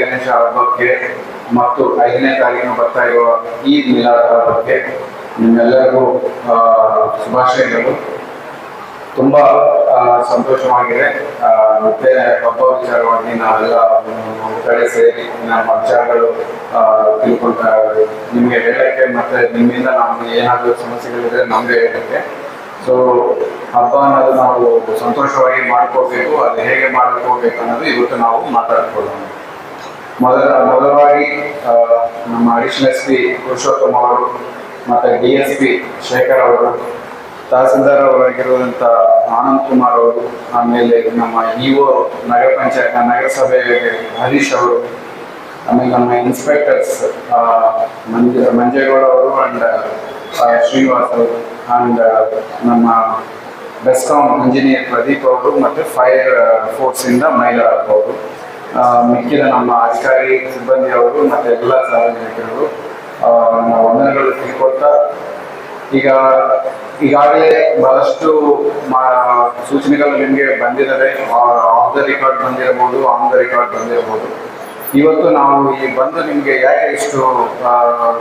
ಗಣೇಶ ಹಬ್ಬಕ್ಕೆ ಮತ್ತು ಐದನೇ ತಾರೀಕು ಬರ್ತಾ ಇರುವ ಈದ್ ಮಿಲಾದ ಹಬ್ಬಕ್ಕೆ ನಿಮ್ಮೆಲ್ಲರಿಗೂ ಶುಭಾಶಯಗಳು. ತುಂಬಾ ಸಂತೋಷವಾಗಿದೆ. ಮತ್ತೆ ಹಬ್ಬ ವಿಚಾರವಾಗಿ ನಾವೆಲ್ಲ ಕಡೆ ಸೇರಿ ನಮ್ಮ ವಿಚಾರಗಳು ತಿಳ್ಕೊಂಡ ನಿಮಗೆ ಹೇಳಕ್ಕೆ ಮತ್ತೆ ನಿಮ್ಮಿಂದ ನಮ್ಗೆ ಏನಾದರೂ ಸಮಸ್ಯೆಗಳಿದ್ರೆ ನಮಗೆ ಹೇಳಕ್ಕೆ. ಸೊ ಹಬ್ಬ ಅನ್ನೋದು ನಾವು ಸಂತೋಷವಾಗಿ ಮಾಡ್ಕೋಬೇಕು ಅದು ಹೇಗೆ ಮಾಡ್ಕೋಬೇಕು ಅನ್ನೋದು ಇವತ್ತು ನಾವು ಮಾತಾಡ್ಕೊಳ್ಳೋಣ. ಮೊದಲ ಮೊದಲವಾಗಿ ನಮ್ಮ ಅಡಿಷನಲ್ ಎಸ್ ಪಿ ಪುರುಷೋತ್ತಮ ಅವರು ಮತ್ತೆ ಡಿ ಎಸ್ ಪಿ ಶೇಖರ್ ಅವರು, ತಹಸೀಲ್ದಾರ್ ಅವರಾಗಿರುವಂಥ ಆನಂದ್ ಕುಮಾರ್ ಅವರು, ಆಮೇಲೆ ನಮ್ಮ ಇಒ ನಗರ ಪಂಚಾಯತ್ ನಗರಸಭೆ ಹರೀಶ್ ಅವರು, ಆಮೇಲೆ ನಮ್ಮ ಇನ್ಸ್ಪೆಕ್ಟರ್ಸ್ ಮಂಜ, ಮಂಜೇಗೌಡ ಅವರು ಅಂಡ್ ಶ್ರೀನಿವಾಸ್ ಅವರು ಆ್ಯಂಡ್ ನಮ್ಮ ಬೆಸ್ಕಾಂ ಇಂಜಿನಿಯರ್ ಪ್ರದೀಪ್ ಅವರು ಮತ್ತು ಫೈರ್ ಫೋರ್ಸಿಂದ ಮೈಲಾರ್ ಅವರು. ಮಿಕ್ಕಿದ ನಮ್ಮ ಅಧಿಕಾರಿ, ಸಿಬ್ಬಂದಿ ಅವರು ಮತ್ತು ಎಲ್ಲ ಸಾರ್ವಜನಿಕರು ನಾವು ವಂದನೆಗಳು ತಿಳ್ಕೊಳ್ತಾ, ಈಗ ಈಗಾಗಲೇ ಬಹಳಷ್ಟು ಸೂಚನೆಗಳು ನಿಮಗೆ ಬಂದಿದ್ದಾವೆ. ಆಫ್ ದ ರೆಕಾರ್ಡ್ ಬಂದಿರಬಹುದು, ಆನ್ ದ ರೆಕಾರ್ಡ್ ಬಂದಿರಬಹುದು. ಇವತ್ತು ನಾವು ಈ ಬಂದು ನಿಮಗೆ ಯಾಕೆ ಇಷ್ಟು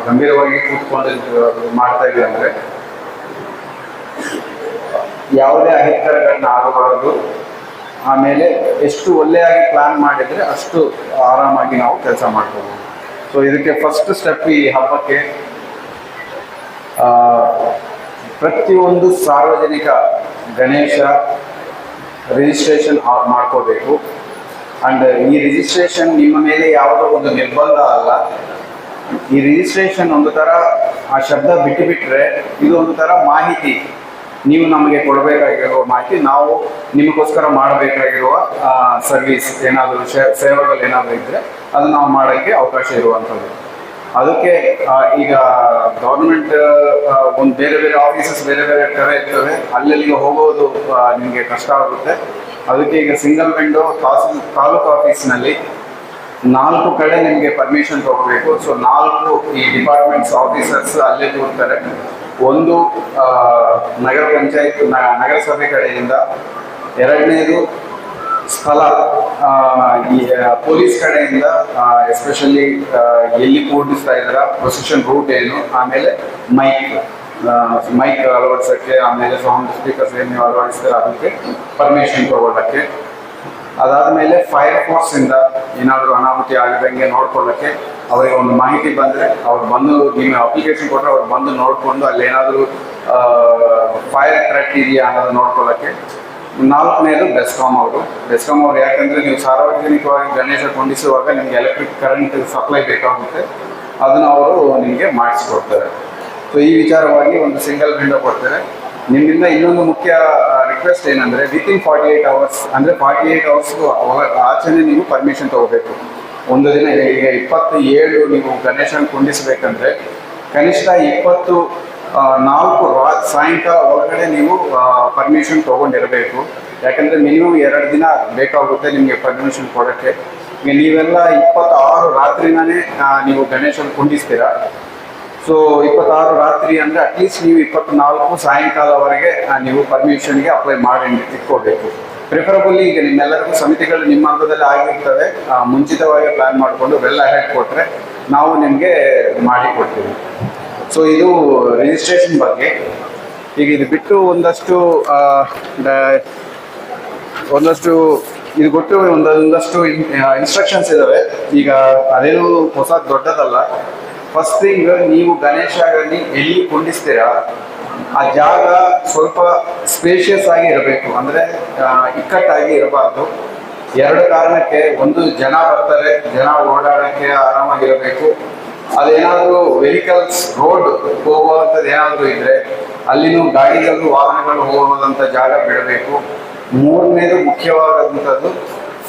ಗಂಭೀರವಾಗಿ ಕೂತ್ಕೊಂಡು ಮಾಡ್ತಾ ಇದ್ದೀವಿ ಅಂದ್ರೆ, ಯಾವುದೇ ಅಹಿತರಗಳನ್ನ ಆಗಬಾರದು. ಆಮೇಲೆ ಎಷ್ಟು ಒಳ್ಳೆಯಾಗಿ ಪ್ಲಾನ್ ಮಾಡಿದರೆ ಅಷ್ಟು ಆರಾಮಾಗಿ ನಾವು ಕೆಲಸ ಮಾಡ್ಬೋದು. ಸೊ ಇದಕ್ಕೆ ಫಸ್ಟ್ ಸ್ಟೆಪ್ ಈ ಹಬ್ಬಕ್ಕೆ ಪ್ರತಿಯೊಂದು ಸಾರ್ವಜನಿಕ ಗಣೇಶ ರಿಜಿಸ್ಟ್ರೇಷನ್ ಮಾಡ್ಕೋಬೇಕು. ಅಂಡ್ ಈ ರಿಜಿಸ್ಟ್ರೇಷನ್ ನಿಮ್ಮ ಮೇಲೆ ಯಾವುದೋ ಒಂದು ನಿರ್ಬಂಧ ಅಲ್ಲ. ಈ ರಿಜಿಸ್ಟ್ರೇಷನ್ ಒಂದು ಥರ ಆ ಶಬ್ದ ಬಿಟ್ಟು ಬಿಟ್ಟರೆ ಇದು ಒಂದು ಥರ ಮಾಹಿತಿ. ನೀವು ನಮಗೆ ಕೊಡಬೇಕಾಗಿರುವ ಮಾಹಿತಿ, ನಾವು ನಿಮಗೋಸ್ಕರ ಮಾಡಬೇಕಾಗಿರುವ ಸರ್ವಿಸ್ ಏನಾದರೂ ಸೇವೆಗಳು ಏನಾದರೂ ಇದ್ದರೆ ಅದು ನಾವು ಮಾಡೋಕ್ಕೆ ಅವಕಾಶ ಇರುವಂಥದ್ದು. ಅದಕ್ಕೆ ಈಗ ಗೌರ್ಮೆಂಟ್ ಒಂದು ಬೇರೆ ಬೇರೆ ಆಫೀಸಸ್ ಬೇರೆ ಬೇರೆ ಕಡೆ ಇರ್ತವೆ, ಅಲ್ಲಲ್ಲಿಗೆ ಹೋಗೋದು ನಿಮಗೆ ಕಷ್ಟ ಆಗುತ್ತೆ. ಅದಕ್ಕೆ ಈಗ ಸಿಂಗಲ್ ವಿಂಡೋ ತಾಸು, ತಾಲೂಕು ಆಫೀಸ್ನಲ್ಲಿ ನಾಲ್ಕು ಕಡೆ ನಿಮಗೆ ಪರ್ಮಿಷನ್ ತಗೋಬೇಕು. ಸೊ ನಾಲ್ಕು ಈ ಡಿಪಾರ್ಟ್ಮೆಂಟ್ಸ್ ಆಫೀಸರ್ಸ್ ಅಲ್ಲೇ ಕೂರ್ತಾರೆ. ಒಂದು ನಗರ ಪಂಚಾಯತ್ ನಗರಸಭೆ ಕಡೆಯಿಂದ ಎರಡನೇದು ಸ್ಥಳ ಈ ಪೊಲೀಸ್ ಕಡೆಯಿಂದ ಎಸ್ಪೆಷಲಿ ಎಲ್ಲಿ ಕೂಡಿಸ್ತಾ ಇದ್ದಾರ, ಪ್ರೊಸೆಷನ್ ರೂಟ್ ಏನು, ಆಮೇಲೆ ಮೈಕ್ ಮೈಕ್ ಅಳವಡಿಸೋಕ್ಕೆ, ಆಮೇಲೆ ಸೌಂಡ್ ಸ್ಪೀಕರ್ಸ್ ಏನು ನೀವು ಅಳವಡಿಸ್ತಾರೆ ಅದಕ್ಕೆ ಪರ್ಮಿಷನ್ ತಗೊಳ್ಳೋಕ್ಕೆ ಅದಾದಮೇಲೆ ಫೈರ್ ಫೋರ್ಸಿಂದ ಏನಾದರೂ ಅನಾಹುತಿ ಆಗದಂಗೆ ನೋಡ್ಕೊಳ್ಳೋಕ್ಕೆ ಅವರಿಗೆ ಒಂದು ಮಾಹಿತಿ ಬಂದರೆ ಅವ್ರು ಬಂದು ನಿಮ್ಮ ಅಪ್ಲಿಕೇಶನ್ ಕೊಟ್ಟರೆ ಅವ್ರು ಬಂದು ನೋಡಿಕೊಂಡು ಅಲ್ಲಿ ಏನಾದರೂ ಫೈರ್ ಅಟ್ರಾಕ್ಟ್ ಇದೆಯಾ ಅನ್ನೋದು ನೋಡ್ಕೊಳ್ಳೋಕ್ಕೆ. ನಾಲ್ಕನೇದು ಬೆಸ್ಕಾಮ್ ಅವರು. ಬೆಸ್ಕಾಮ್ ಅವರು ಯಾಕಂದರೆ ನೀವು ಸಾರ್ವಜನಿಕವಾಗಿ ಗಣೇಶ ಕೊಂಡಿಸುವಾಗ ನಿಮಗೆ ಎಲೆಕ್ಟ್ರಿಕ್ ಕರೆಂಟ್ ಸಪ್ಲೈ ಬೇಕಾಗುತ್ತೆ. ಅದನ್ನು ಅವರು ನಿಮಗೆ ಮಾಡಿಸಿಕೊಡ್ತಾರೆ. ಸೊ ಈ ವಿಚಾರವಾಗಿ ಒಂದು ಸಿಂಗಲ್ ವಿಂಡೋ ಕೊಡ್ತಾರೆ. ನಿಮ್ಮಿಂದ ಇನ್ನೊಂದು ಮುಖ್ಯ ರಿಕ್ವೆಸ್ಟ್ ಏನಂದ್ರೆ within forty eight hours ಅಂದ್ರೆ ಫಾರ್ಟಿ ಏಟ್ ಅವರ್ಸ್ ಆಚೆನೆ ನೀವು ಪರ್ಮಿಷನ್ ತಗೋಬೇಕು. ಒಂದು ದಿನ ಈಗ ಇಪ್ಪತ್ತು ಏಳು ನೀವು ಗಣೇಶನ ಕುಂಡಿಸಬೇಕಂದ್ರೆ ಕನಿಷ್ಠ ಇಪ್ಪತ್ತು ನಾಲ್ಕು ರಾ, ಸಾಯಂಕಾಲ ಒಳಗಡೆ ನೀವು ಪರ್ಮಿಷನ್ ತೊಗೊಂಡಿರಬೇಕು. ಯಾಕಂದರೆ ಮಿನಿಮಮ್ ಎರಡು ದಿನ ಬೇಕಾಗುತ್ತೆ ನಿಮಗೆ ಪರ್ಮಿಷನ್ ಕೊಡೋಕ್ಕೆ. ನೀವೆಲ್ಲ ಇಪ್ಪತ್ತಾರು ರಾತ್ರಿನೇ ನೀವು ಗಣೇಶನ ಕುಂಡಿಸ್ತೀರಾ? ಸೊ ಇಪ್ಪತ್ತಾರು ರಾತ್ರಿ ಅಂದರೆ ಅಟ್ಲೀಸ್ಟ್ ನೀವು ಇಪ್ಪತ್ನಾಲ್ಕು ಸಾಯಂಕಾಲವರೆಗೆ ನೀವು ಪರ್ಮಿಷನ್ಗೆ ಅಪ್ಲೈ ಮಾಡಿ ಇಟ್ಕೋಬೇಕು ಪ್ರಿಫರಬಲಿ ಈಗ ನಿಮ್ಮೆಲ್ಲರಿಗೂ ಸಮಿತಿಗಳು ನಿಮ್ಮ ಹಂತದಲ್ಲಿ ಆಗಿರ್ತವೆ. ಮುಂಚಿತವಾಗಿ ಪ್ಲಾನ್ ಮಾಡಿಕೊಂಡು ವೆಲ್ ಅಹೆಡ್ ಕೊಟ್ಟರೆ ನಾವು ನಿಮಗೆ ಮಾಡಿ ಕೊಡ್ತೀವಿ. ಸೊ ಇದು ರಿಜಿಸ್ಟ್ರೇಷನ್ ಬಗ್ಗೆ. ಈಗ ಇದು ಬಿಟ್ಟು ಒಂದಷ್ಟು ಒಂದಷ್ಟು, ಇದು ಕೊಟ್ಟು ಒಂದೊಂದಷ್ಟು ಇನ್ಸ್ಟ್ರಕ್ಷನ್ಸ್ ಇದ್ದಾವೆ ಈಗ ಅದೇನು ಹೊಸ ದೊಡ್ಡದಲ್ಲ. ಫಸ್ಟ್ ಥಿಂಗ್ ನೀವು ಗಣೇಶ ಎಲ್ಲಿ ಕುಂಡಿಸ್ತೀರಾ, ಆ ಜಾಗ ಸ್ವಲ್ಪ ಸ್ಪೇಷಿಯಸ್ ಆಗಿ ಇರಬೇಕು. ಅಂದ್ರೆ ಇಕ್ಕಟ್ಟಾಗಿ ಇರಬಾರ್ದು. ಎರಡು ಕಾರಣಕ್ಕೆ, ಒಂದು ಜನ ಬರ್ತಾರೆ, ಜನ ಓಡಾಡಕ್ಕೆ ಆರಾಮಾಗಿರಬೇಕು. ಅದೇನಾದರೂ ವೆಹಿಕಲ್ಸ್ ರೋಡ್ ಹೋಗುವಂಥದ್ದು ಏನಾದರೂ ಇದ್ರೆ, ಅಲ್ಲಿನೂ ಗಾಡಿಗಳು, ವಾಹನಗಳು ಹೋಗುವಂಥ ಜಾಗ ಬಿಡಬೇಕು. ಮೂರನೇದು ಮುಖ್ಯವಾದಂಥದ್ದು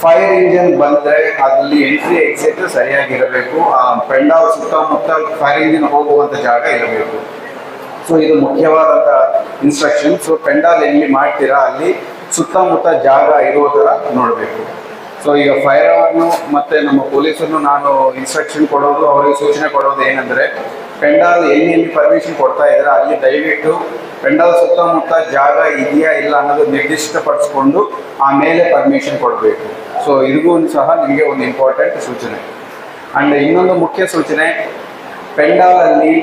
ಫೈರ್ ಇಂಜಿನ್ ಬಂದ್ರೆ ಅಲ್ಲಿ ಎಂಟ್ರಿ ಎಕ್ಸಿಟ್ ಸರಿಯಾಗಿರಬೇಕು. ಆ ಪೆಂಡಾಲ್ ಸುತ್ತಮುತ್ತ ಫೈರ್ ಇಂಜಿನ್ ಹೋಗುವಂತ ಜಾಗ ಇರಬೇಕು. ಸೊ ಇದು ಮುಖ್ಯವಾದಂತ ಇನ್ಸ್ಟ್ರಕ್ಷನ್ ಸೊ ಪೆಂಡಾಲ್ ಎಲ್ಲಿ ಮಾಡ್ತೀರಾ ಅಲ್ಲಿ ಸುತ್ತಮುತ್ತ ಜಾಗ ಇರೋ ತರ ನೋಡಬೇಕು. ಸೊ ಈಗ ಫೈರ್ ಅನ್ನು ಮತ್ತೆ ನಮ್ಮ ಪೊಲೀಸನ್ನು ನಾನು ಇನ್ಸ್ಟ್ರಕ್ಷನ್ ಕೊಡೋದು, ಅವರಿಗೆ ಸೂಚನೆ ಕೊಡೋದು ಏನಂದ್ರೆ ಪೆಂಡಾಲ್ ಎಲ್ಲಿ ಎಲ್ಲಿ ಪರ್ಮಿಷನ್ ಕೊಡ್ತಾ ಇದ್ದಾರೆ ಅಲ್ಲಿ ದಯವಿಟ್ಟು ಪೆಂಡಾಲ್ ಸುತ್ತಮುತ್ತ ಜಾಗ ಇದೆಯಾ ಇಲ್ಲ ಅನ್ನೋದು ನಿರ್ದಿಷ್ಟಪಡಿಸ್ಕೊಂಡು ಆಮೇಲೆ ಪರ್ಮಿಷನ್ ಕೊಡಬೇಕು. ಸೊ ಇದಿಗೂ ಸಹ ನಿಮಗೆ ಒಂದು ಇಂಪಾರ್ಟೆಂಟ್ ಸೂಚನೆ. ಅಂಡ್ ಇನ್ನೊಂದು ಮುಖ್ಯ ಸೂಚನೆ, ಪೆಂಡಾಲಲ್ಲಿ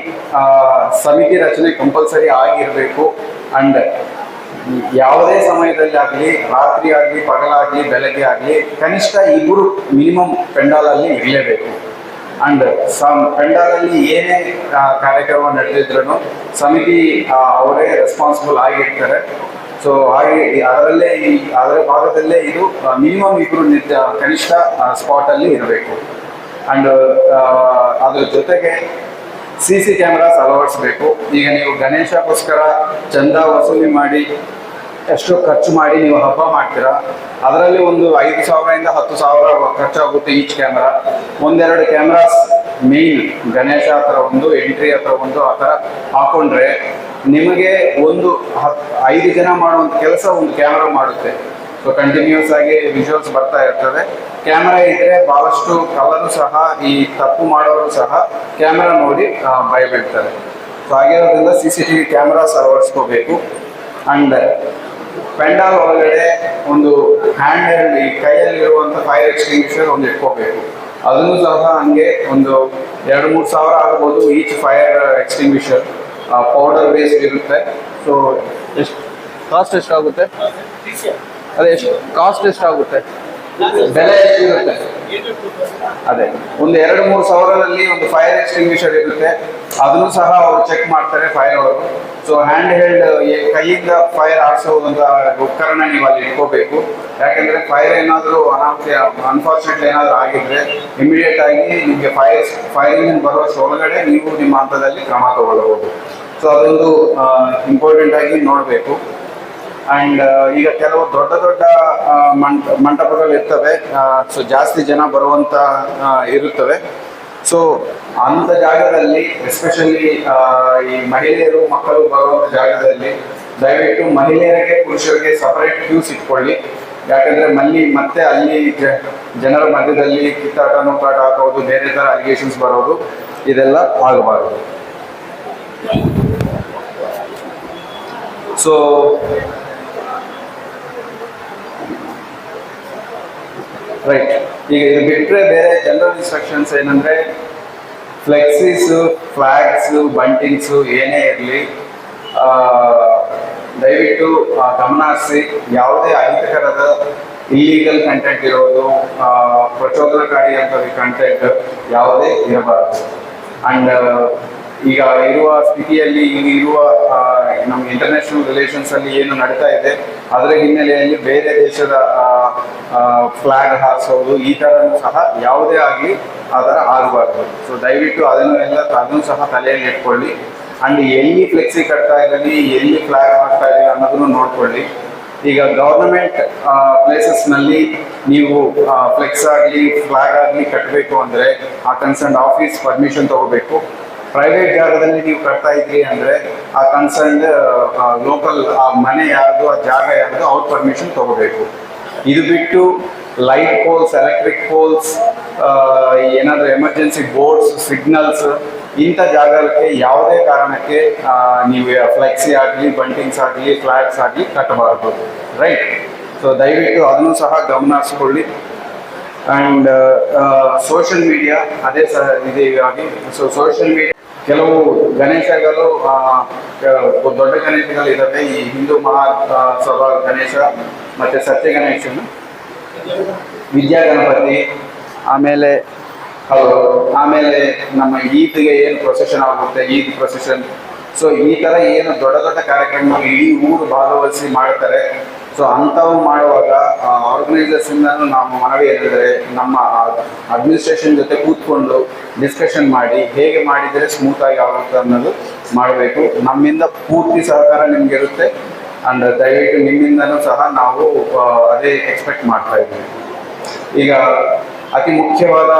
ಸಮಿತಿ ರಚನೆ ಕಂಪಲ್ಸರಿ ಆಗಿರಬೇಕು. ಅಂಡ್ ಯಾವುದೇ ಸಮಯದಲ್ಲಿ ಆಗಲಿ, ರಾತ್ರಿ ಆಗಲಿ, ಪಗಲಾಗಲಿ, ಬೆಳಗ್ಗೆ ಆಗಲಿ, ಕನಿಷ್ಠ ಇಬ್ಬರು ಮಿನಿಮಮ್ ಪೆಂಡಾಲಲ್ಲಿ ಇರಲೇಬೇಕು. ಅಂಡ್ ಸಮ್ ಪೆಂಡಾಲಲ್ಲಿ ಏನೇ ಕಾರ್ಯಕ್ರಮ ನಡೆದಿದ್ರು ಸಮಿತಿ ಅವರೇ ರೆಸ್ಪಾನ್ಸಿಬಲ್ ಆಗಿರ್ತಾರೆ. ಸೊ ಹಾಗೆ ಅದರಲ್ಲೇ ಈ, ಅದರ ಭಾಗದಲ್ಲೇ ಇದು ಮಿನಿಮಮ್ ಇಬ್ರು ನಿತ್ಯ, ಕನಿಷ್ಠ ಸ್ಪಾಟ್ ಅಲ್ಲಿ ಇರಬೇಕು. ಅಂಡ್ ಅದ್ರ ಜೊತೆಗೆ ಸಿ ಸಿ ಕ್ಯಾಮ್ರಾಸ್ ಅಳವಡಿಸ್ಬೇಕು. ಈಗ ನೀವು ಗಣೇಶಗೋಸ್ಕರ ಚಂದ ವಸೂಲಿ ಮಾಡಿ ಎಷ್ಟೋ ಖರ್ಚು ಮಾಡಿ ನೀವು ಹಬ್ಬ ಮಾಡ್ತೀರಾ. ಅದರಲ್ಲಿ ಒಂದು ಐದು ಸಾವಿರದಿಂದ ಹತ್ತು ಸಾವಿರ ಖರ್ಚಾಗುತ್ತೆ ಈಚ್ ಕ್ಯಾಮ್ರಾ ಒಂದೆರಡು ಕ್ಯಾಮ್ರಾಸ್ ಮೇನ್ ಗಣೇಶ ಹತ್ರ ಒಂದು ಎಂಟ್ರಿ ಹತ್ರ ಒಂದು, ಆ ಥರ ಹಾಕೊಂಡ್ರೆ ನಿಮಗೆ ಒಂದು ಹತ್, ಐದು ಜನ ಮಾಡುವಂಥ ಕೆಲಸ ಒಂದು ಕ್ಯಾಮ್ರಾ ಮಾಡುತ್ತೆ. ಸೊ ಕಂಟಿನ್ಯೂಸ್ ಆಗಿ ವಿಜುವಲ್ಸ್ ಬರ್ತಾ ಇರ್ತದೆ. ಕ್ಯಾಮ್ರಾ ಇದ್ರೆ ಬಹಳಷ್ಟು ಕಲರು ಸಹ, ಈ ತಪ್ಪು ಮಾಡೋರು ಸಹ ಕ್ಯಾಮ್ರಾ ನೋಡಿ ಭಯ ಬೀಳ್ತಾರೆ so ಹಾಗಿರೋದ್ರಿಂದ C C T V cameras ಅಳವಡಿಸ್ಕೋಬೇಕು and pandal ಒಳಗಡೆ ಒಂದು ಹ್ಯಾಂಡ್ ಈ ಕೈಯಲ್ಲಿರುವಂಥ ಫೈರ್ ಎಕ್ಸ್ಟಿಂಗ್ವಿಷರ್ ಒಂದು ಇಟ್ಕೋಬೇಕು. ಅದನ್ನು ಸಹ ಹಂಗೆ ಒಂದು ಎರಡು ಮೂರು ಸಾವಿರ ಆಗ್ಬೋದು each fire extinguisher powder based ಇರುತ್ತೆ. ಸೊ ಎಷ್ಟು ಕಾಸ್ಟ್ ಎಷ್ಟಾಗುತ್ತೆ? ಅದೇ, ಎಷ್ಟು ಕಾಸ್ಟ್ ಎಷ್ಟಾಗುತ್ತೆ? ಬೆಲೆ ಎಷ್ಟಿರುತ್ತೆ? ಅದೇ, ಒಂದು ಎರಡು ಮೂರು ಸಾವಿರದಲ್ಲಿ ಒಂದು ಫೈರ್ ಎಕ್ಸ್ಟಿಂಗ್ವಿಷರ್ ಇರುತ್ತೆ. ಅದನ್ನು ಸಹ ಅವರು ಚೆಕ್ ಮಾಡ್ತಾರೆ ಫೈರ್ ಅವರು. ಸೊ ಹ್ಯಾಂಡ್ ಹೆಲ್ಡ್ ಕೈಯಿಂದ ಫೈರ್ ಆಡಿಸೋದಂತ ಉಪಕರಣ ನೀವು ಅಲ್ಲಿ ಇಟ್ಕೋಬೇಕು. ಯಾಕಂದ್ರೆ ಫೈರ್ ಏನಾದರೂ ಅನಾಹುತ ಅನ್ಫಾರ್ಚುನೇಟ್ ಏನಾದರೂ ಆಗಿದ್ರೆ ಇಮಿಡಿಯೇಟ್ ಆಗಿ ನಿಮಗೆ ಫೈರ್ ಫೈರಿಂಗ್ ಬರುವಷ್ಟು ಒಳಗಡೆ ನೀವು ನಿಮ್ಮ ಹಂತದಲ್ಲಿ ಕ್ರಮ ತಗೊಳ್ಳಬಹುದು ಸೊ ಅದೊಂದು ಇಂಪಾರ್ಟೆಂಟ್ ಆಗಿ ನೋಡಬೇಕು. ಅಂಡ್ ಈಗ ಕೆಲವು ದೊಡ್ಡ ದೊಡ್ಡ ಮಂಟ, ಮಂಟಪಗಳು ಇರ್ತವೆ. ಸೊ ಜಾಸ್ತಿ ಜನ ಬರುವಂತ ಇರುತ್ತವೆ. ಸೊ ಅಂತ ಜಾಗದಲ್ಲಿ ಎಸ್ಪೆಷಲಿ ಈ ಮಹಿಳೆಯರು, ಮಕ್ಕಳು ಬರುವಂತ ಜಾಗದಲ್ಲಿ, ದಯವಿಟ್ಟು ಮಹಿಳೆಯರಿಗೆ, ಪುರುಷರಿಗೆ ಸಪರೇಟ್ ಕ್ಯೂಸ್ ಇಟ್ಕೊಳ್ಳಿ. ಯಾಕಂದ್ರೆ ಮಲ್ಲಿ ಮತ್ತೆ ಅಲ್ಲಿ ಜನರ ಮಧ್ಯದಲ್ಲಿ ಕಿತ್ತಾಟ ನೂಕಾಟ ಹಾಕೋದು ಬೇರೆ ತರ ಅಲಿಗೇಷನ್ಸ್ ಬರೋದು, ಇದೆಲ್ಲ ಆಗಬಾರದು. ಸೊ ರೈಟ್ ಈಗ ಇದು ಬಿಟ್ಟರೆ ಬೇರೆ ಜನರಲ್ ಇನ್ಸ್ಟ್ರಕ್ಷನ್ಸ್ ಏನಂದ್ರೆ ಫ್ಲೆಕ್ಸಿಸ್ ಫ್ಲಾಗ್ಸ್ ಬಂಟಿಂಗ್ಸು ಏನೇ ಇರಲಿ ದಯವಿಟ್ಟು ಗಮನ ಹರಿಸಿ ಯಾವುದೇ ಅಹಿತಕರದ ಇಲ್ಲೀಗಲ್ ಕಂಟೆಂಟ್ ಇರೋದು ಪ್ರಚೋದನಕಾರಿ ಅಂತ ಕಂಟೆಂಟ್ ಯಾವುದೇ ಇರಬಾರದು. ಅಂಡ್ ಈಗ ಇರುವ ಸ್ಥಿತಿಯಲ್ಲಿ ಈಗ ಇರುವ ನಮ್ಮ ಇಂಟರ್ನ್ಯಾಷನಲ್ ರಿಲೇಷನ್ಸ್ ಅಲ್ಲಿ ಏನು ನಡೀತಾ ಇದೆ, ಅದರ ಹಿನ್ನೆಲೆಯಲ್ಲಿ ಬೇರೆ ದೇಶದ ಫ್ಲಾಗ್ ಹಾರಿಸೋದು ಈ ಥರನೂ ಸಹ ಯಾವುದೇ ಆಗಲಿ ಅದರ ಆಗಬಾರ್ದು. ಸೊ ದಯವಿಟ್ಟು ಅದನ್ನು ಎಲ್ಲ ಅದನ್ನು ಸಹ ತಲೆಯಲ್ಲಿ ಇಟ್ಕೊಳ್ಳಿ. ಅಂಡ್ ಎಲ್ಲಿ ಫ್ಲೆಕ್ಸಿ ಕಟ್ತಾ ಇರಲಿ ಎಲ್ಲಿ ಫ್ಲಾಗ್ ಹಾಕ್ತಾ ಇರಲಿ ಅನ್ನೋದನ್ನು ನೋಡ್ಕೊಳ್ಳಿ. ಈಗ ಗವರ್ನಮೆಂಟ್ ಪ್ಲೇಸಸ್ನಲ್ಲಿ ನೀವು ಫ್ಲೆಕ್ಸ್ ಆಗಲಿ ಫ್ಲಾಗ್ ಆಗಲಿ ಕಟ್ಟಬೇಕು ಅಂದರೆ ಆ ಕನ್ಸರ್ನ್ ಆಫೀಸ್ ಪರ್ಮಿಷನ್ ತಗೋಬೇಕು. ಪ್ರೈವೇಟ್ ಜಾಗದಲ್ಲಿ ನೀವು ಕಟ್ತಾ ಇದ್ರಿ ಅಂದರೆ ಆ ಕನ್ಸರ್ನ್ ಲೋಕಲ್ ಆ ಮನೆ ಯಾರ್ದು, ಆ ಜಾಗ ಯಾರ್ದು, ಅವ್ರ ಪರ್ಮಿಷನ್ ತಗೋಬೇಕು. ಇದು ಬಿಟ್ಟು ಲೈಟ್ ಪೋಲ್ಸ್ ಎಲೆಕ್ಟ್ರಿಕ್ ಪೋಲ್ಸ್ ಏನಾದರೂ ಎಮರ್ಜೆನ್ಸಿ ಬೋರ್ಡ್ಸ್ ಸಿಗ್ನಲ್ಸ್ ಇಂಥ ಜಾಗಕ್ಕೆ ಯಾವುದೇ ಕಾರಣಕ್ಕೆ ನೀವು ಫ್ಲೆಕ್ಸಿ ಆಗಲಿ ಬಂಟಿಂಗ್ಸ್ ಆಗಲಿ ಫ್ಲಾಟ್ಸ್ ಆಗಲಿ ಕಟ್ಟಬಾರದು. ರೈಟ್ ಸೊ ದಯವಿಟ್ಟು ಅದನ್ನು ಸಹ ಗಮನ ಹರಿಸ್ಕೊಳ್ಳಿ. ಆ್ಯಂಡ್ ಸೋಷಿಯಲ್ ಮೀಡಿಯಾ ಅದೇ ಸಹ ಇದೆ ಇವಾಗ ಸೊ ಸೋಷಿಯಲ್ ಮೀಡಿಯಾ ಕೆಲವು ಗಣೇಶಗಳು ದೊಡ್ಡ ಗಣೇಶಗಳು ಇದ್ದಾವೆ. ಈ ಹಿಂದೂ ಮಹಾ ಸಭಾ ಗಣೇಶ ಮತ್ತೆ ಸತ್ಯ ಗಣೇಶನು. ವಿದ್ಯಾ ಗಣಪತಿ, ಆಮೇಲೆ ಹೌದು, ಆಮೇಲೆ ನಮ್ಮ ಈದ್ಗೆ ಏನು ಪ್ರೊಸೆಷನ್ ಆಗುತ್ತೆ, ಈದ್ ಪ್ರೊಸೆಷನ್ ಸೊ ಈ ತರ ಏನು ದೊಡ್ಡ ದೊಡ್ಡ ಕಾರ್ಯಕ್ರಮಗಳು ಇಡೀ ಊರು ಭಾಗವಹಿಸಿ ಮಾಡ್ತಾರೆ. ಸೊ ಅಂಥವು ಮಾಡುವಾಗ ಆರ್ಗನೈಸರ್ಸಿಂದ ನಾವು ಮನವಿ ಏನಂದ್ರೆ ನಮ್ಮ ಅಡ್ಮಿನಿಸ್ಟ್ರೇಷನ್ ಜೊತೆ ಕೂತ್ಕೊಂಡು ಡಿಸ್ಕಷನ್ ಮಾಡಿ, ಹೇಗೆ ಮಾಡಿದರೆ ಸ್ಮೂತ್ ಆಗಿ ಆಗುತ್ತೆ ಅನ್ನೋದು ಮಾಡಬೇಕು. ನಮ್ಮಿಂದ ಪೂರ್ತಿ ಸಹಕಾರ ನಿಮ್ಗೆ ಇರುತ್ತೆ ಅಂಡ್ ದಯವಿಟ್ಟು ನಿಮ್ಮಿಂದನೂ ಸಹ ನಾವು ಅದೇ ಎಕ್ಸ್ಪೆಕ್ಟ್ ಮಾಡ್ತಾ ಇದ್ದೀವಿ. ಈಗ ಅತಿ ಮುಖ್ಯವಾದ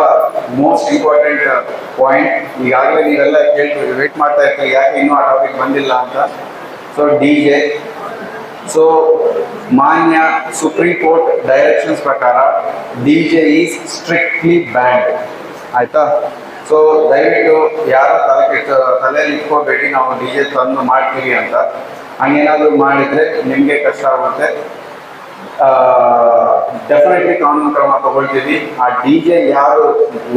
ಮೋಸ್ಟ್ ಇಂಪಾರ್ಟೆಂಟ್ ಪಾಯಿಂಟ್ ಈಗಾಗಲೇ ನೀವೆಲ್ಲ ಕೇಳ್ತೀವಿ ವೇಟ್ ಮಾಡ್ತಾ ಇರ್ತೀವಿ ಯಾಕೆ ಇನ್ನೂ ಆ ಟಾಪಿಕ್ ಬಂದಿಲ್ಲ ಅಂತ. ಸೊ ಡಿ ಜೆ ಸೊ ಮಾನ್ಯ ಸುಪ್ರೀಂ ಕೋರ್ಟ್ ಡೈರೆಕ್ಷನ್ಸ್ ಪ್ರಕಾರ D J is strictly banned ಆಯ್ತಾ? ಸೊ ದಯವಿಟ್ಟು ಯಾರು ತಲೆ ಕೆಟ್ಟ ತಲೆಯಲ್ಲಿ ಇಟ್ಕೋಬೇಡಿ ನಾವು ಡಿ ಜೆ ತಂದು ಮಾಡ್ತೀವಿ ಅಂತ. ಹಂಗೇನಾದರೂ ಮಾಡಿದ್ರೆ ನಿಮಗೆ ಕಷ್ಟ ಆಗುತ್ತೆ. ಡೆಫಿನೆಟ್ಲಿ ಕಾನೂನು ಕ್ರಮ ತಗೊಳ್ತೀವಿ. ಆ ಡಿ ಜೆ ಯಾರು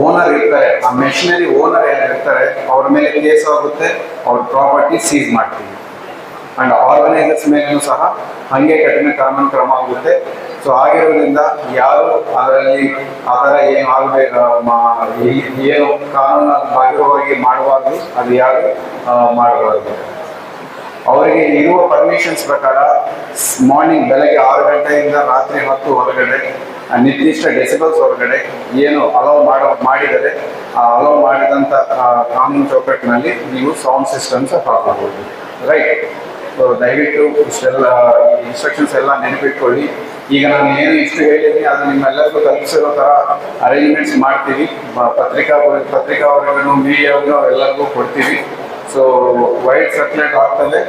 ಓನರ್ ಇರ್ತಾರೆ, ಆ ಮೆಷಿನರಿ ಓನರ್ ಯಾರು ಇರ್ತಾರೆ, ಅವ್ರ ಮೇಲೆ ಕೇಸ್ ಆಗುತ್ತೆ, ಅವ್ರ ಪ್ರಾಪರ್ಟಿ ಸೀಸ್ ಮಾಡ್ತೀವಿ. ಅಂಡ್ ಆರ್ಗನೈಸರ್ಸ್ ಮೇಲೂ ಸಹ ಹಂಗೆ ಕಠಿಣ ಕ್ರಮ ಕ್ರಮ ಆಗುತ್ತೆ. ಸೊ ಆಗಿರೋದ್ರಿಂದ ಯಾರು ಅದರಲ್ಲಿ ಆ ಥರ ಏನು ಆಗಬೇಕು ಏನು ಕಾನೂನು ಬಾಹಿರವಾಗಿ ಮಾಡಬಾರ್ದು ಅದು ಯಾರು ಮಾಡಬಾರ್ದು. ಅವರಿಗೆ ಇರುವ ಪರ್ಮಿಷನ್ಸ್ ಪ್ರಕಾರ ಮಾರ್ನಿಂಗ್ ಬೆಳಗ್ಗೆ ಆರು ಗಂಟೆಯಿಂದ ರಾತ್ರಿ ಹತ್ತು ಹೊರಗಡೆ ನಿರ್ದಿಷ್ಟ ಡೆಸಿಬಲ್ಸ್ ಹೊರಗಡೆ ಏನು ಅಲೋ ಮಾಡ, ಮಾಡಿದರೆ ಆ ಅಲೋ ಮಾಡಿದಂಥ ಕಾನೂನು ಚೌಕಟ್ಟಿನಲ್ಲಿ ನೀವು ಸೌಂಡ್ ಸಿಸ್ಟಮ್ಸ್ ಹಾಕಬಹುದು. ರೈಟ್ ಸೊ ದಯವಿಟ್ಟು ಇಷ್ಟೆಲ್ಲ ಇನ್ಸ್ಟ್ರಕ್ಷನ್ಸ್ ಎಲ್ಲ ನೆನಪಿಟ್ಕೊಳ್ಳಿ. ಈಗ ನಾನು ಏನು ಇಷ್ಟು ಹೇಳಿದ್ದೀನಿ, ಅದು ನಿಮ್ಮೆಲ್ಲರಿಗೂ ತಲುಪಿಸಿರೋ ಥರ ಅರೇಂಜ್ಮೆಂಟ್ಸ್ ಮಾಡ್ತೀವಿ. ಪತ್ರಿಕಾ ಪತ್ರಿಕಾ ಪತ್ರಿಕಾವರೆಗೂ ಮೀಡಿಯಾವ್ರಿಗೂ ಎಲ್ಲರಿಗೂ ಕೊಡ್ತೀವಿ. ಸೊ ವೈಡ್ ಸರ್ಕ್ಯುಲೇಟ್ ಆಗ್ತದೆ.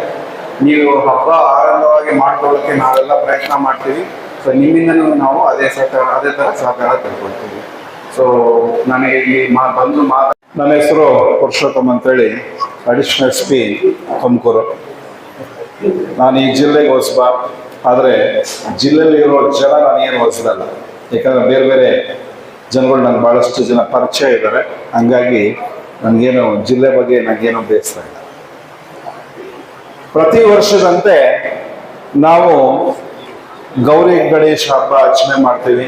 ನೀವು ಹಬ್ಬ ಆರಂಭವಾಗಿ ಮಾಡ್ಕೊಳ್ಳೋಕ್ಕೆ ನಾವೆಲ್ಲ ಪ್ರಯತ್ನ ಮಾಡ್ತೀವಿ. ಸೊ ನಿಮ್ಮಿಂದನೂ ನಾವು ಅದೇ ಸಹಕಾರ, ಅದೇ ಥರ ಸಹಕಾರ ತಿಳ್ಕೊಳ್ತೀವಿ ಸೊ ನನಗೆ ಇಲ್ಲಿ ಮಾ, ಬಂದು ಮಾತು ನನ್ನ ಹೆಸರು ಪುರುಷೋತ್ತಮ್ ಅಂತೇಳಿ. Additional S P Tumakuru. ನಾನು ಈ ಜಿಲ್ಲೆಗೆ ಹೊಸಬ ಆದರೆ ಜಿಲ್ಲೆಯಲ್ಲಿರೋ ಜನ ನನಗೇನು ಹೊಸದಲ್ಲ ಯಾಕಂದರೆ ಬೇರೆ ಬೇರೆ ಜನಗಳು ನನಗೆ ಭಾಳಷ್ಟು ಜನ ಪರಿಚಯ ಇದ್ದಾರೆ ಹಂಗಾಗಿ ನನಗೇನು ಜಿಲ್ಲೆ ಬಗ್ಗೆ ನನಗೇನು ಬೇಸರ ಇಲ್ಲ. ಪ್ರತಿ ವರ್ಷದಂತೆ ನಾವು ಗೌರಿ ಗಣೇಶ ಹಬ್ಬ ಆಚರಣೆ ಮಾಡ್ತೀವಿ.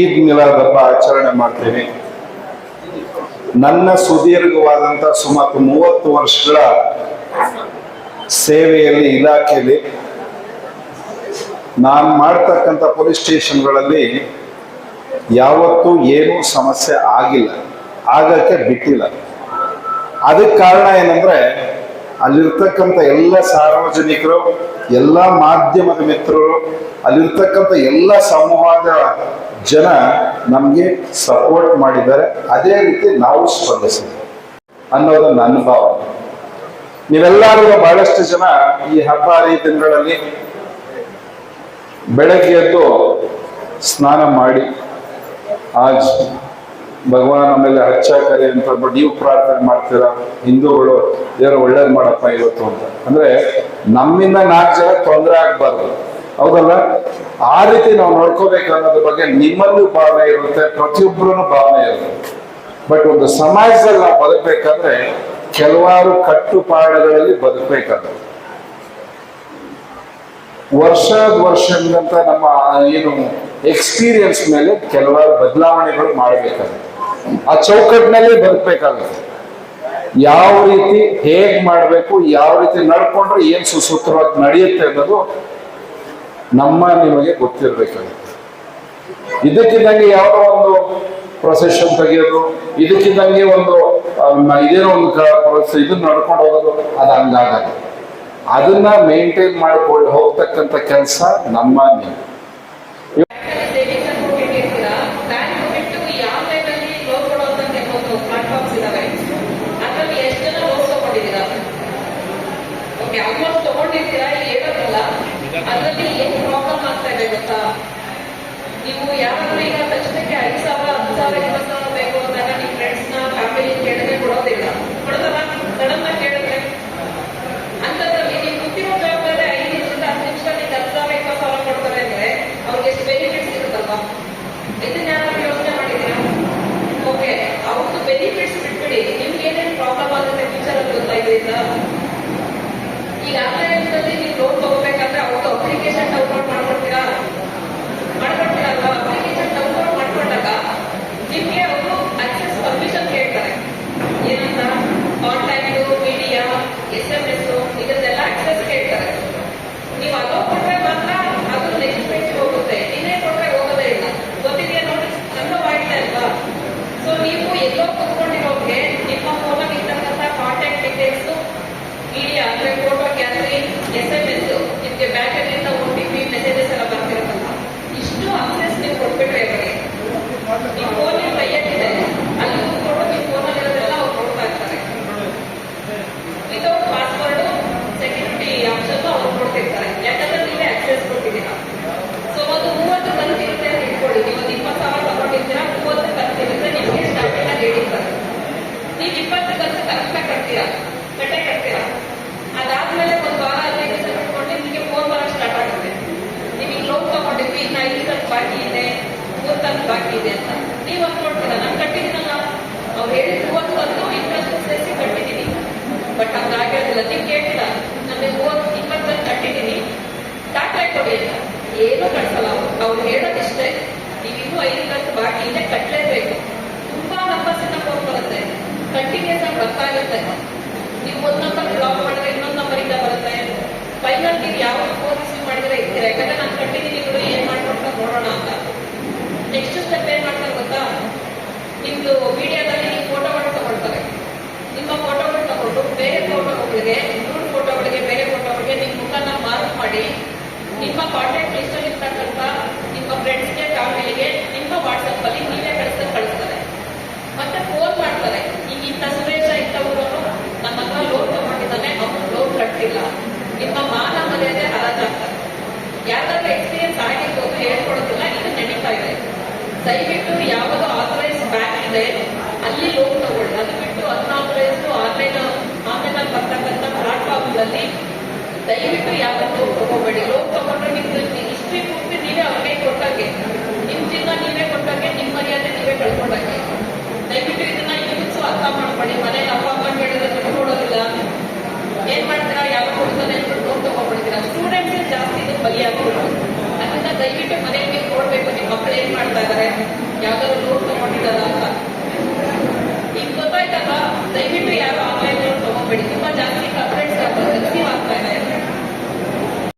ಈದ್ ಮಿಲಾದ್ ಹಬ್ಬ ಆಚರಣೆ ಮಾಡ್ತೀವಿ. ನನ್ನ ಸುದೀರ್ಘವಾದಂಥ ಸುಮಾರು ಮೂವತ್ತು ವರ್ಷಗಳ ಸೇವೆಯಲ್ಲಿ ಇಲಾಖೆಯಲ್ಲಿ ನಾನು ಮಾಡ್ತಕ್ಕಂಥ ಪೊಲೀಸ್ ಸ್ಟೇಷನ್ಗಳಲ್ಲಿ ಯಾವತ್ತೂ ಏನೂ ಸಮಸ್ಯೆ ಆಗಿಲ್ಲ. ಆಗಕ್ಕೆ ಬಿಟ್ಟಿಲ್ಲ. ಅದಕ್ಕೆ ಕಾರಣ ಏನಂದ್ರೆ ಅಲ್ಲಿರ್ತಕ್ಕಂಥ ಎಲ್ಲ ಸಾರ್ವಜನಿಕರು, ಎಲ್ಲ ಮಾಧ್ಯಮದ ಮಿತ್ರರು, ಅಲ್ಲಿರ್ತಕ್ಕಂಥ ಎಲ್ಲ ಸಮೂಹದ ಜನ ನಮಗೆ ಸಪೋರ್ಟ್ ಮಾಡಿದ್ದಾರೆ. ಅದೇ ರೀತಿ ನಾವು ಸ್ಪಂದಿಸಿದ್ವಿ ಅನ್ನೋದು ನನ್ನ ಭಾವನೆ. ನೀವೆಲ್ಲರೂ ಬಹಳಷ್ಟು ಜನ ಈ ಹಬ್ಬ ಹರಿದಿನಗಳಲ್ಲಿ ಬೆಳಗ್ಗೆ ಎದ್ದು ಸ್ನಾನ ಮಾಡಿ, ಆಜ್ ಭಗವಾನ್ ಆಮೇಲೆ ಹಚ್ಚಾಕರಿ ಅಂತ ಹೇಳ್ಬಿಟ್ಟು ನೀವು ಪ್ರಾರ್ಥನೆ ಮಾಡ್ತೀರಾ? ಹಿಂದೂಗಳು ದೇವರು ಒಳ್ಳೇದು ಮಾಡಪ್ಪ ಇವತ್ತು ಅಂತ. ಅಂದ್ರೆ ನಮ್ಮಿಂದ ನಾಲ್ಕು ಜನ ತೊಂದರೆ ಆಗ್ಬಾರ್ದು. ಹೌದಲ್ಲ? ಆ ರೀತಿ ನಾವು ನೋಡ್ಕೋಬೇಕು ಅನ್ನೋದ್ರ ಬಗ್ಗೆ ನಿಮ್ಮಲ್ಲೂ ಭಾವನೆ ಇರುತ್ತೆ ಪ್ರತಿಯೊಬ್ಬರೂ ಭಾವನೆ ಇರುತ್ತೆ. ಬಟ್ ಒಂದು ಸಮಾಜದಲ್ಲಿ ನಾವು ಬದುಕಬೇಕಾದ್ರೆ ಕೆಲವಾರು ಕಟ್ಟುಪಾಡುಗಳಲ್ಲಿ ಬದುಕಬೇಕಂತ ವರ್ಷದ ವರ್ಷದಂತ ನಮ್ಮ ಏನು ಎಕ್ಸ್ಪೀರಿಯನ್ಸ್ ಮೇಲೆ ಕೆಲವಾರು ಬದಲಾವಣೆಗಳು ಮಾಡಬೇಕಾಗುತ್ತೆ ಆ ಚೌಕಟ್ಟಿನಲ್ಲಿ ಬದುಕಬೇಕಾಗುತ್ತೆ. ಯಾವ ರೀತಿ ಹೇಗ್ ಮಾಡಬೇಕು, ಯಾವ ರೀತಿ ನಡ್ಕೊಂಡ್ರೆ ಏನ್ ಸುಸೂತ್ರವಾಗಿ ನಡೆಯುತ್ತೆ ಅನ್ನೋದು ನಮ್ಮ ನಿಮಗೆ ಗೊತ್ತಿರ್ಬೇಕಾಗುತ್ತೆ ಇದಕ್ಕಿದ್ದಂಗೆ ಯಾವುದೋ ಒಂದು ಪ್ರೊಸೆಷನ್ ತೆಗೆಯೋದು, ಇದಕ್ಕಿದ್ದಂಗೆ ಒಂದು ಇದೇನೋ ಒಂದು ಇದನ್ನ ನಡ್ಕೊಂಡು ಹೋಗೋದು, ಅದು ಹಂಗಾಗಲ್ಲ ಅದನ್ನ ಮೇಂಟೈನ್ ಮಾಡಿಕೊಂಡು ಹೋಗ್ತಕ್ಕಂಥ ಕೆಲಸ ನಮ್ಮ ಏನು ಕಳಿಸಲ್ಲ. ಅವ್ರು ಹೇಳೋದಿಷ್ಟೇ ನೀವು ಐದು ಕಂತು ಬಾಕಿ ಇದೆ ಕಟ್ಟಲೇಬೇಕು ತುಂಬಾ ನಂಬರ್ಸಿಂದ ಫೋನ್ ಬರುತ್ತೆ. ಕಂಟಿನ್ಯೂಸ್ ಆಗಿ ಬರ್ತಾ ಇರುತ್ತೆ. ನೀವು ಒಂದ್ ನಂಬರ್ ಬ್ಲಾಕ್ ಮಾಡಿದ್ರೆ ಇನ್ನೊಂದು ನಂಬರ್ ಇಂದ ಬರುತ್ತೆ. ಫೈನಲ್ ನೀವು ಯಾವ ಫೋನ್ ರಿಸೀವ್ ಮಾಡಿದ್ರೆ ಇರ್ತೀರಾ? ಯಾಕಂದ್ರೆ ನಾನು ಕಂಟಿನ್ಯೂ ನೀವು ಏನ್ ಮಾಡ್ಕೊಡ್ತಾ ನೋಡೋಣ ಅಂತ. ನೆಕ್ಸ್ಟ್ ಸ್ಟೆಪ್ ಏನ್ ಮಾಡ್ತಾರೆ ಗೊತ್ತಾ? ನಿಮ್ದು ಮೀಡಿಯಾದಲ್ಲಿ ನೀವು ಫೋಟೋಗಳು ತಗೊಳ್ತಾರೆ. ನಿಮ್ಮ ಫೋಟೋಗಳು ತಗೊಂಡು ಬೇರೆ ಫೋಟೋಗಳಿಗೆ ಮೂರು ಫೋಟೋಗಳಿಗೆ ಬೇರೆ ಫೋಟೋಗಳಿಗೆ ನಿಮ್ಮ ಮುಖನ ಮಾರ್ಕ್ ಮಾಡಿ ನಿಮ್ಮ ಕಾಂಟ್ಯಾಕ್ಟ್ ಲಿಸ್ಟ್ ಅಲ್ಲಿ ಇರ್ತಕ್ಕಂಥ ನಿಮ್ಮ ಫ್ರೆಂಡ್ಸ್ಗೆ ಫ್ಯಾಮಿಲಿಗೆ ನಿಮ್ಮ ವಾಟ್ಸಪ್ ಅಲ್ಲಿ ನೀವೇ ಕಳಿಸ್ತಾ ಕಳಿಸ್ತಾರೆ ಮತ್ತೆ ಫೋನ್ ಮಾಡ್ತಾರೆ ಈಗ ಇಂಥ ಸುರೇಶ ಇಂಥವರು ನನ್ನ ಹತ್ರ ಲೋನ್ ತಗೊಂಡಿದ್ದಾನೆ, ಅವನು ಲೋನ್ ಕಟ್ಟಿಲ್ಲ. ನಿಮ್ಮ ಮಾನ ಮರ್ಯಾದೆ ಹರಾಜಾಗ್ತಾರೆ ಯಾಕಂದ್ರೆ ಎಕ್ಸ್ಪೀರಿಯನ್ಸ್ ಆಗಿರ್ಬೋದು ಹೇಳ್ಕೊಡೋದಿಲ್ಲ, ಇದು ನಡೀತಾ ಇದೆ. ದಯವಿಟ್ಟು ಯಾವುದು ಆಥರೈಸ್ ಬ್ಯಾಂಕ್ ಇದೆ, ಅಲ್ಲಿ ಲೋನ್ ತಗೊಳ್ಳಿ. ಅದು ಬಿಟ್ಟು ಅನ್ಆಥರೈಸ್ಡ್ ಆನ್ಲೈನ್ ಆನ್ಲೈನ್ ಅಲ್ಲಿ ಬರ್ತಕ್ಕಂಥ ಪ್ಲಾಟ್ಫಾರ್ಮ್ಗಳಲ್ಲಿ ದಯವಿಟ್ಟು ಯಾವತ್ತು ದಯವಿಟ್ಟು ಇದನ್ನ ಯೂತ್ಸು ಅರ್ಥ ಮಾಡ್ಕೊಳ್ಳಿ. ಮನೇಲಿ ಅಪ್ಪ, ಅಮ್ಮ ಕೇಳಿದ್ರೆ ಏನ್ ಮಾಡ್ತೀರಾ? ಯಾವ ಕೊಡ್ತಾನೆ ದುಡ್ಡು ತಗೊಂಡ್ಬಿಡ್ತೀರಾ? ಸ್ಟೂಡೆಂಟ್ಸ್ ಜಾಸ್ತಿ ಇದು ಬಲಿಯಾಗ್ಬಿಟ್ಟು ಅದನ್ನ ದಯವಿಟ್ಟು ಮನೆಗೆ ಕೊಡ್ಬೇಕು. ನಿಮ್ಮ ಮಕ್ಕಳು ಏನ್ ಮಾಡ್ತಾ ಇದ್ದಾರೆ ಯಾವ್ದಾದ್ರು ಲೋನ್ ತಗೊಂಡಿದಾರ ಅಂತ. ಈಗ ಗೊತ್ತಾಯ್ತಲ್ಲ ದಯವಿಟ್ಟು ಯಾರು